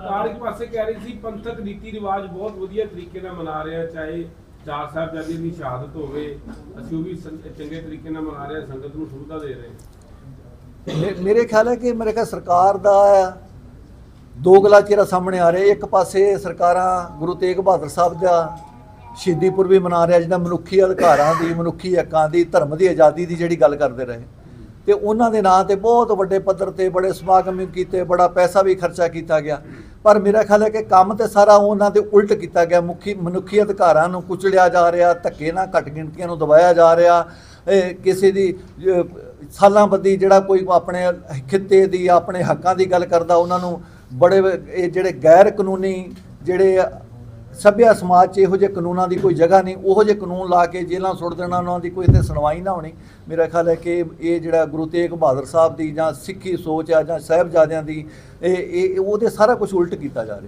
ਸਰਕਾਰ ਇੱਕ ਪਾਸੇ ਕਹਿ ਰਹੀ ਸੀ ਪੰਥਕ ਰੀਤੀ ਰਿਵਾਜ ਬਹੁਤ ਵਧੀਆ ਤਰੀਕੇ ਨਾਲ ਮਨਾ ਰਹੇ ਚਾਹੇ ਚਾਰ ਸਾਹਿਬਜ਼ਾਦੇ ਦੀ ਸ਼ਹਾਦਤ ਹੋਵੇ, ਅਸੀਂ ਉਹ ਵੀ ਚੰਗੇ ਤਰੀਕੇ ਨਾਲ ਮਨਾ ਰਹੇ ਸੰਗਤ ਨੂੰ ਸੁਵਿਧਾ ਦੇ ਰਹੇ ਮੇਰੇ ਖਿਆਲ ਹੈ ਕਿ ਮੇਰੇ ਖਿਆਲ ਸਰਕਾਰ ਦਾ ਦੋਗਲਾ ਚਿਹਰਾ ਸਾਹਮਣੇ ਆ ਰਿਹਾ ਇੱਕ ਪਾਸੇ ਸਰਕਾਰਾਂ ਗੁਰੂ ਤੇਗ ਬਹਾਦਰ ਸਾਹਿਬ ਦਾ ਸ਼ਹੀਦੀਪੁਰ ਵੀ ਮਨਾ ਰਿਹਾ ਜਿਹਦਾ ਮਨੁੱਖੀ ਅਧਿਕਾਰਾਂ ਦੀ, ਮਨੁੱਖੀ ਹੱਕਾਂ ਦੀ, ਧਰਮ ਦੀ, ਆਜ਼ਾਦੀ ਦੀ ਜਿਹੜੀ ਗੱਲ ਕਰਦੇ ਰਹੇ। ਤੇ ਉਹਨਾਂ ਦੇ ਨਾਂ ਤੇ ਬਹੁਤ ਵੱਡੇ ਪੱਧਰ ਤੇ ਬੜੇ ਸਮਾਗਮ ਵੀ ਕੀਤੇ, ਬੜਾ ਪੈਸਾ ਵੀ ਖਰਚਾ ਕੀਤਾ ਗਿਆ। ਪਰ ਮੇਰਾ ਖਿਆਲ ਹੈ ਕਿ ਕੰਮ ਤੇ ਸਾਰਾ ਉਹਨਾਂ ਦੇ ਉਲਟ ਕੀਤਾ ਗਿਆ। ਮੁਖੀ ਮਨੁੱਖੀ ਅਧਿਕਾਰਾਂ ਨੂੰ ਕੁਚਲਿਆ ਜਾ ਰਿਹਾ, ਧੱਕੇ ਨਾਲ ਘੱਟ ਗਿਣਤੀਆਂ ਨੂੰ ਦਬਾਇਆ ਜਾ ਰਿਹਾ। ਇਹ ਕਿਸੇ ਦੀ ਸਾਲਾਂ ਬੱਦੀ ਜਿਹੜਾ ਕੋਈ ਆਪਣੇ ਖਿੱਤੇ ਦੀ ਆਪਣੇ ਹੱਕਾਂ ਦੀ ਗੱਲ ਕਰਦਾ, ਉਹਨਾਂ ਨੂੰ ਬੜੇ, ਇਹ ਜਿਹੜੇ ਗੈਰ ਕਾਨੂੰਨੀ ਜਿਹੜੇ ਸਭਿਆ ਸਮਾਜ 'ਚ ਇਹੋ ਜਿਹੇ ਕਾਨੂੰਨਾਂ ਦੀ ਕੋਈ ਜਗ੍ਹਾ ਨਹੀਂ, ਉਹੋ ਜਿਹੇ ਕਾਨੂੰਨ ਲਾ ਕੇ ਜੇਲ੍ਹਾਂ ਸੁੱਟ ਦੇਣਾ, ਉਹਨਾਂ ਦੀ ਕੋਈ ਇੱਥੇ ਸੁਣਵਾਈ ਨਾ ਹੋਣੀ। ਮੇਰਾ ਖਿਆਲ ਹੈ ਕਿ ਇਹ ਜਿਹੜਾ ਗੁਰੂ ਤੇਗ ਬਹਾਦਰ ਸਾਹਿਬ ਦੀ ਜਾਂ ਸਿੱਖੀ ਸੋਚ ਆ ਜਾਂ ਸਾਹਿਬਜ਼ਾਦਿਆਂ ਦੀ, ਇਹ ਇਹ, ਉਹਦੇ ਸਾਰਾ ਕੁਝ ਉਲਟ ਕੀਤਾ ਜਾ ਰਿਹਾ।